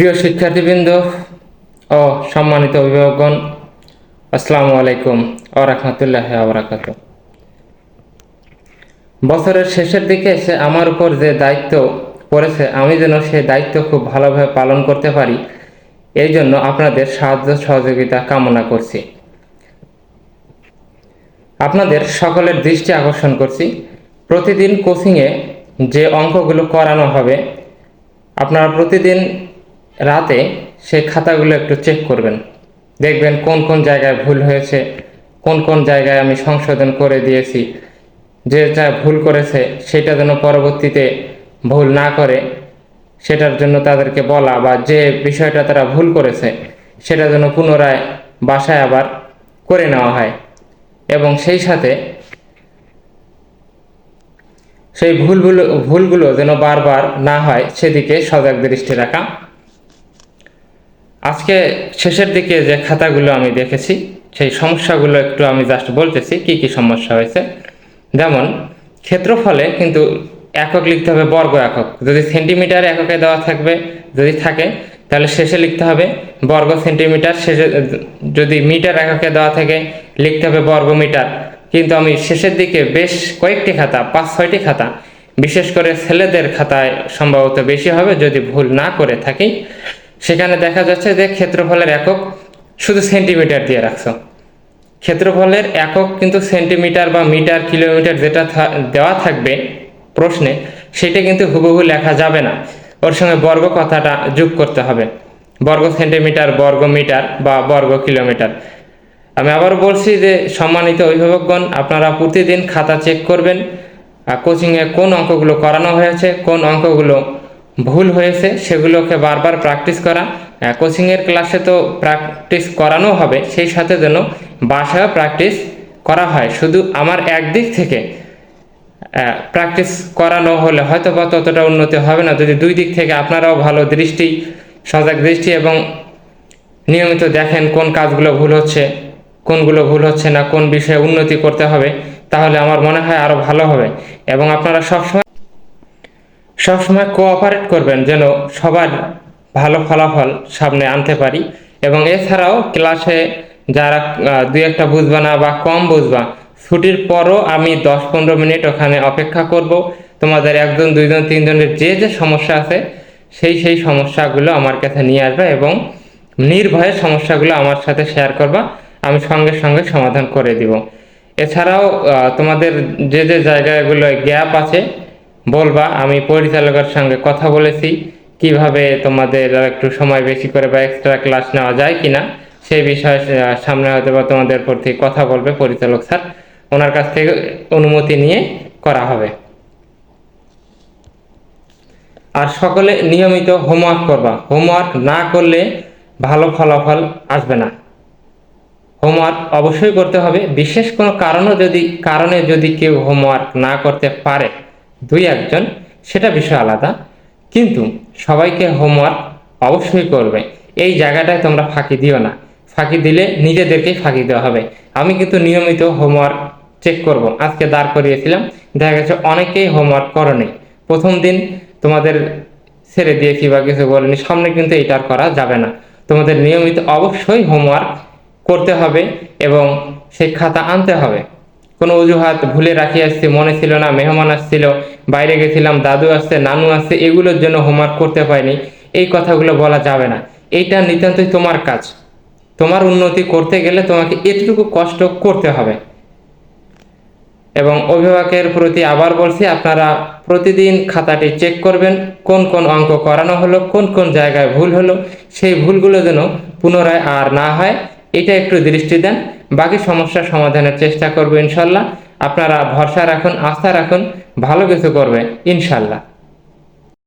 প্রিয় শিক্ষার্থীবৃন্দ ও সম্মানিত অভিভাবকগণ, আসসালামু আলাইকুম ও রহমতুল্লাহ আবরাকাত বছরের শেষের দিকে এসে আমার উপর যে দায়িত্ব পড়েছে, আমি যেন সেই দায়িত্ব খুব ভালোভাবে পালন করতে পারি, এই জন্য আপনাদের সাহায্য সহযোগিতা কামনা করছি। আপনাদের সকলের দৃষ্টি আকর্ষণ করছি। প্রতিদিন কোচিংয়ে যে অঙ্কগুলো করানো হবে, আপনারা প্রতিদিন রাতে সেই খাতাগুলো একটু চেক করবেন। দেখবেন কোন কোন জায়গায় ভুল হয়েছে, কোন কোন জায়গায় আমি সংশোধন করে দিয়েছি। যেটা ভুল করেছে সেটা যেন পরবর্তীতে ভুল না করে, সেটার জন্য তাদেরকে বলা বা যে বিষয়টা তারা ভুল করেছে সেটা যেন পুনরায় বাসায় আবার করে নেওয়া হয়। এবং সেই সাথে সেই ভুলগুলো ভুলগুলো যেন বারবার না হয়, সেদিকে সজাগ দৃষ্টি রাখা আজকে শেষের দিকে যে খাতাগুলো আমি দেখেছি, সেই সমস্যাগুলো একটু আমি জাস্ট বলতেছি, কি কি সমস্যা হয়েছে। যেমন, ক্ষেত্রফলে কিন্তু একক লিখতে হবে বর্গ একক। যদি সেন্টিমিটার এককে দেওয়া থাকবে, যদি থাকে, তাহলে শেষে লিখতে হবে বর্গ সেন্টিমিটার। শেষে, যদি মিটার এককে দেওয়া থাকে, লিখতে হবে বর্গ মিটার। কিন্তু আমি শেষের দিকে বেশ কয়েকটি খাতা, পাঁচ, ছয়টি খাতা, বিশেষ করে ছেলেদের খাতায় সম্ভবত বেশি হবে, যদি ভুল না করে থাকি। সেখানে দেখা যাচ্ছে যে ক্ষেত্রফলের একক শুধু সেন্টিমিটার দিয়ে রাখছো। ক্ষেত্রফলের একক কিন্তু সেন্টিমিটার বা মিটার, কিলোমিটার যেটা দেওয়া থাকবে প্রশ্নে, সেটা কিন্তু হুবহু লেখা যাবে না। ওর সঙ্গে বর্গ কথাটা যোগ করতে হবে। বর্গ সেন্টিমিটার, বর্গ মিটার বা বর্গ কিলোমিটার। আমি আবার বলছি যে সম্মানিত অভিভাবকগণ, আপনারা প্রতিদিন খাতা চেক করবেন কোচিংয়ে কোন অঙ্কগুলো করানো হয়েছে, কোন অঙ্কগুলো ভুল হয়েছে, সেগুলোকে বারবার প্র্যাকটিস করা। কোচিংয়ের ক্লাসে তো প্র্যাকটিস করানো হবে, সেই সাথে যেন বাসায় প্র্যাকটিস করা হয়। শুধু আমার একদিক থেকে প্র্যাকটিস করানো হলে হয়তো বা ততটা উন্নতি হবে না। যদি দুই দিক থেকে আপনারাও ভালো দৃষ্টি, সজাগ দৃষ্টি এবং নিয়মিত দেখেন কোন কাজগুলো ভুল হচ্ছে, কোনগুলো ভুল হচ্ছে না, কোন বিষয়ে উন্নতি করতে হবে, তাহলে আমার মনে হয় আরও ভালো হবে। এবং আপনারা সবসময় সবসময় কোঅপারেট করবেন যেন সবার ভালো ফলাফল সামনে আনতে পারি। এবং এছাড়াও ক্লাসে যারা দুই একটা বুঝবা না বা কম বুঝবা, ছুটির পরও আমি দশ পনেরো মিনিট ওখানে অপেক্ষা করব। তোমাদের একজন, দুইজন, তিনজনের যে যে সমস্যা আছে, সেই সেই সমস্যাগুলো আমার কাছে নিয়ে আসবে এবং নির্ভয়ে সমস্যাগুলো আমার সাথে শেয়ার করবা, আমি সঙ্গে সঙ্গে সমাধান করে দিব। এছাড়াও তোমাদের যে যে জায়গাগুলো গ্যাপ আছে বলবা, আমি পরিচালকের সঙ্গে কথা বলেছি, কীভাবে তোমাদের একটু সময় বেশি করে বা এক্সট্রা ক্লাস নেওয়া যায় কিনা, সেই বিষয়ে সামনে হয়তো বা তোমাদের প্রতি কথা বলবে পরিচালক স্যার। ওনার কাছ থেকে অনুমতি নিয়ে করা হবে। আর সকলে নিয়মিত হোমওয়ার্ক করবা। হোমওয়ার্ক না করলে ভালো ফলাফল আসবে না। হোমওয়ার্ক অবশ্যই করতে হবে। বিশেষ কোনো কারণও যদি, কারণে যদি কেউ হোমওয়ার্ক না করতে পারে দুই একজন, সেটা বিষয় আলাদা। কিন্তু সবাইকে হোমওয়ার্ক অবশ্যই করবে। এই জায়গাটায় তোমরা ফাঁকি দিও না। ফাঁকি দিলে নিজেদেরকেই ফাঁকি দেওয়া হবে। আমি কিন্তু নিয়মিত হোমওয়ার্ক চেক করব। আজকে দাঁড় করিয়েছিলাম। দেখা গেছে অনেকেই হোমওয়ার্ক করনি। প্রথম দিন তোমাদের ছেড়ে দিয়েছি বা কিছু বলেনি। সামনে কিন্তু এটা আর করা যাবে না। তোমাদের নিয়মিত অবশ্যই হোমওয়ার্ক করতে হবে এবং সেই খাতা আনতে হবে। কোনো অজুহাত ভুলে রাখি আসছে, মনে ছিল না, মেহমান আসছিল, বাইরে গেছিলাম, দাদু আসছে, নানু আসছে, এগুলোর জন্য হোমওয়ার্ক করতে পারিনি। এই কথাগুলো বলা যাবে না। এইটা নিতান্তই তোমার কাজ। তোমার উন্নতি করতে গেলে তোমাকে এটুকু কষ্ট করতে হবে। এবং অভিভাবকের প্রতি আবার বলছি, আপনারা প্রতিদিন খাতাটি চেক করবেন, কোন কোন অঙ্ক করানো হলো, কোন কোন জায়গায় ভুল হলো, সেই ভুলগুলো যেন পুনরায় আর না হয়। এটা একটু দৃষ্টি দেন। বাকি সমস্যার সমাধানের চেষ্টা করব ইনশাল্লাহ। আপনারা ভরসা রাখুন, আস্থা রাখুন, ভালো কিছু করবে ইনশাল্লাহ।